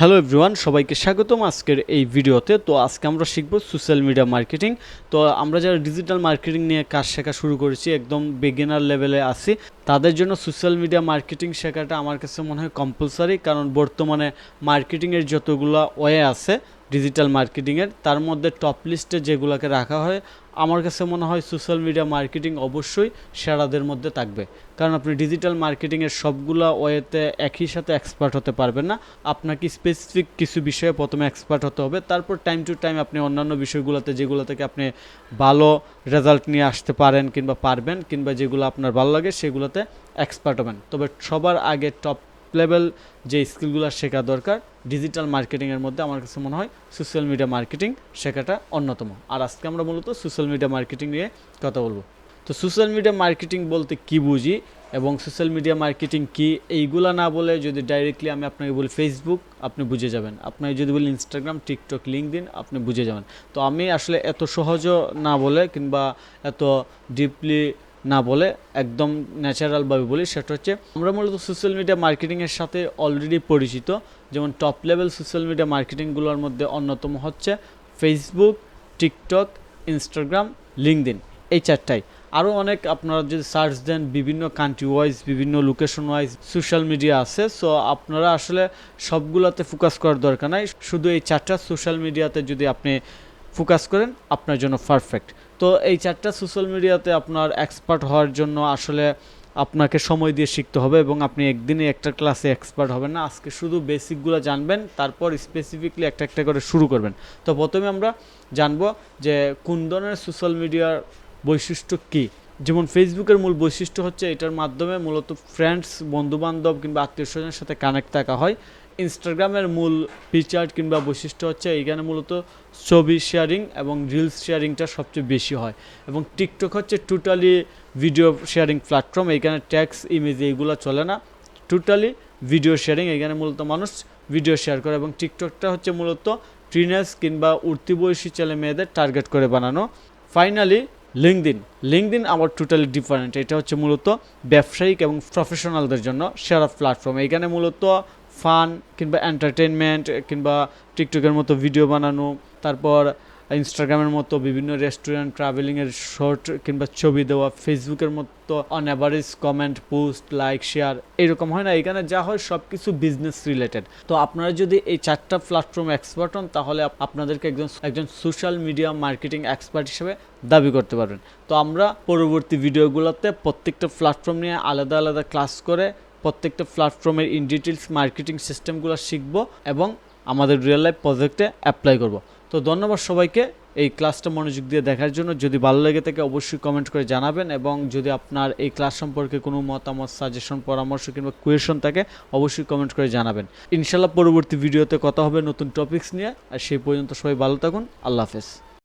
Hello everyone সবাইকে স্বাগতম আজকের এই ভিডিওতে। তো আজকে আমরা শিখব সোশ্যাল মিডিয়া মার্কেটিং তো আমরা যারা ডিজিটাল মার্কেটিং নিয়ে কাজ শেখা শুরু করেছি, একদম বিগিনার লেভেলে আছি, তাদের জন্য সোশ্যাল মিডিয়া মার্কেটিং শেখাটা আমার কাছে মনে হয় কম্পালসারি কারণ বর্তমানে মার্কেটিংয়ের যতগুলো ওয়ে আছে ডিজিটাল মার্কেটিংয়ের তার মধ্যে টপ লিস্টে যেগুলোকে রাখা হয়, আমার কাছে মনে হয় সোশ্যাল মিডিয়া মার্কেটিং অবশ্যই সেরাদের মধ্যে থাকবে। কারণ আপনি ডিজিটাল মার্কেটিংয়ের সবগুলা ওয়েতে একই সাথে এক্সপার্ট হতে পারবেন না। আপনাকে স্পেসিফিক কিছু বিষয়ে প্রথমে এক্সপার্ট হতে হবে। তারপর টাইম টু টাইম আপনি অন্যান্য বিষয়গুলোতে, যেগুলো থেকে আপনি ভালো রেজাল্ট নিয়ে আসতে পারেন কিংবা পারবেন কিংবা যেগুলো আপনার ভালো লাগে, সেগুলোতে এক্সপার্ট হবেন। তবে সবার আগে টপ লেভেল যে স্কিলগুলো শেখা দরকার ডিজিটাল মার্কেটিংয়ের মধ্যে আমার কাছে মনে হয় সোশ্যাল মিডিয়া মার্কেটিং শেখাটা অন্যতম। আর আজকে আমরা মূলত সোশ্যাল মিডিয়া মার্কেটিং নিয়ে কথা বলব। তো সোশ্যাল মিডিয়া মার্কেটিং বলতে কি বুঝি এবং সোশ্যাল মিডিয়া মার্কেটিং কি, এইগুলা না বলে যদি ডাইরেক্টলি আমি আপনাকে বলি ফেসবুক আপনি বুঝে যাবেন। আপনাকে যদি বলি ইনস্টাগ্রাম টিকটক লিঙ্ক দিন আপনি বুঝে যাবেন। তো আমি আসলে এত সহজও না বলে কিংবা এত ডিপলি না বলে একদম ন্যাচারালভাবে বলি, সেটা হচ্ছে আমরা মূলত সোশ্যাল মিডিয়া মার্কেটিংয়ের সাথে অলরেডি পরিচিত। যেমন টপ লেভেল সোশ্যাল মিডিয়া মার্কেটিংগুলোর মধ্যে অন্যতম হচ্ছে ফেসবুক টিকটক ইনস্টাগ্রাম লিঙ্কদিন এই চারটাই। আরও অনেক আপনারা যদি সার্চ দেন, বিভিন্ন কান্ট্রি ওয়াইজ বিভিন্ন লোকেশন ওয়াইজ সোশ্যাল মিডিয়া আছে। সো আপনারা আসলে সবগুলোতে ফোকাস করার দরকার নাই। শুধু এই চারটা সোশ্যাল মিডিয়াতে যদি আপনি ফোকাস করেন, আপনার জন্য পারফেক্ট তো এই চারটা সোশ্যাল মিডিয়াতে আপনার এক্সপার্ট হওয়ার জন্য আসলে আপনাকে সময় দিয়ে শিখতে হবে এবং আপনি একদিনে একটা ক্লাসে এক্সপার্ট হবেন না। আজকে শুধু বেসিকগুলো জানবেন, তারপর স্পেসিফিকলি একটা একটা করে শুরু করবেন। তো প্রথমে আমরা জানব যে কোন ধরনের সোশ্যাল মিডিয়ার বৈশিষ্ট্য কী? যেমন ফেসবুকের মূল বৈশিষ্ট্য হচ্ছে এটার মাধ্যমে মূলত ফ্রেন্ডস বন্ধুবান্ধব কিংবা আত্মীয় স্বজনের সাথে কানেক্ট থাকা হয়। ইনস্টাগ্রামের মূল ফিচার কিংবা বৈশিষ্ট্য হচ্ছে এইখানে মূলত ছবি শেয়ারিং এবং রিলস শেয়ারিংটা সবচেয়ে বেশি হয়। এবং টিকটক হচ্ছে টোটালি ভিডিও শেয়ারিং প্ল্যাটফর্ম এইখানে ট্যাক্স ইমেজ এইগুলো চলে না। টোটালি ভিডিও শেয়ারিং এখানে মূলত মানুষ ভিডিও শেয়ার করে এবং টিকটকটা হচ্ছে মূলত ট্রিনেস কিংবা উঠতি বয়সী ছেলে মেয়েদের টার্গেট করে বানানো। ফাইনালি লিঙ্কদিন লিঙ্কদিন আবার টোটালি ডিফারেন্ট এটা হচ্ছে মূলত ব্যবসায়িক এবং প্রফেশনালদের জন্য সেরা প্ল্যাটফর্ম এখানে মূলত ফান কিংবা এন্টারটেনমেন্ট কিংবা টিকটকের মতো ভিডিও বানানো, তারপর ইনস্টাগ্রামের মতো বিভিন্ন রেস্টুরেন্ট ট্রাভেলিংয়ের শর্ট কিংবা ছবি দেওয়া ফেসবুকের মতো on average comment post like share এরকম হয় না। এখানে যা হয় সব কিছু বিজনেস রিলেটেড তো আপনারা যদি এই চারটা প্ল্যাটফর্ম এক্সপার্ট হন, তাহলে আপনাদেরকে একজন একজন সোশ্যাল মিডিয়া মার্কেটিং এক্সপার্ট হিসেবে দাবি করতে পারবেন। তো আমরা পরবর্তী ভিডিওগুলোতে প্রত্যেকটা প্ল্যাটফর্ম নিয়ে আলাদা আলাদা ক্লাস করে প্রত্যেকটা প্ল্যাটফর্মের ইন ডিটেলস মার্কেটিং সিস্টেমগুলো শিখব এবং আমাদের রিয়েল লাইফ প্রজেক্টে অ্যাপ্লাই করব। তো ধন্যবাদ সবাইকে এই ক্লাসটা মনোযোগ দিয়ে দেখার জন্য। যদি ভালো লেগে থাকে অবশ্যই কমেন্ট করে জানাবেন এবং যদি আপনার এই ক্লাস সম্পর্কে কোনো মতামত সাজেশন পরামর্শ কিংবা কোয়েশন থাকে অবশ্যই কমেন্ট করে জানাবেন। ইনশাল্লাহ পরবর্তী ভিডিওতে কথা হবে নতুন টপিকস নিয়ে। আর সেই পর্যন্ত সবাই ভালো থাকুন। আল্লাহ হাফেজ।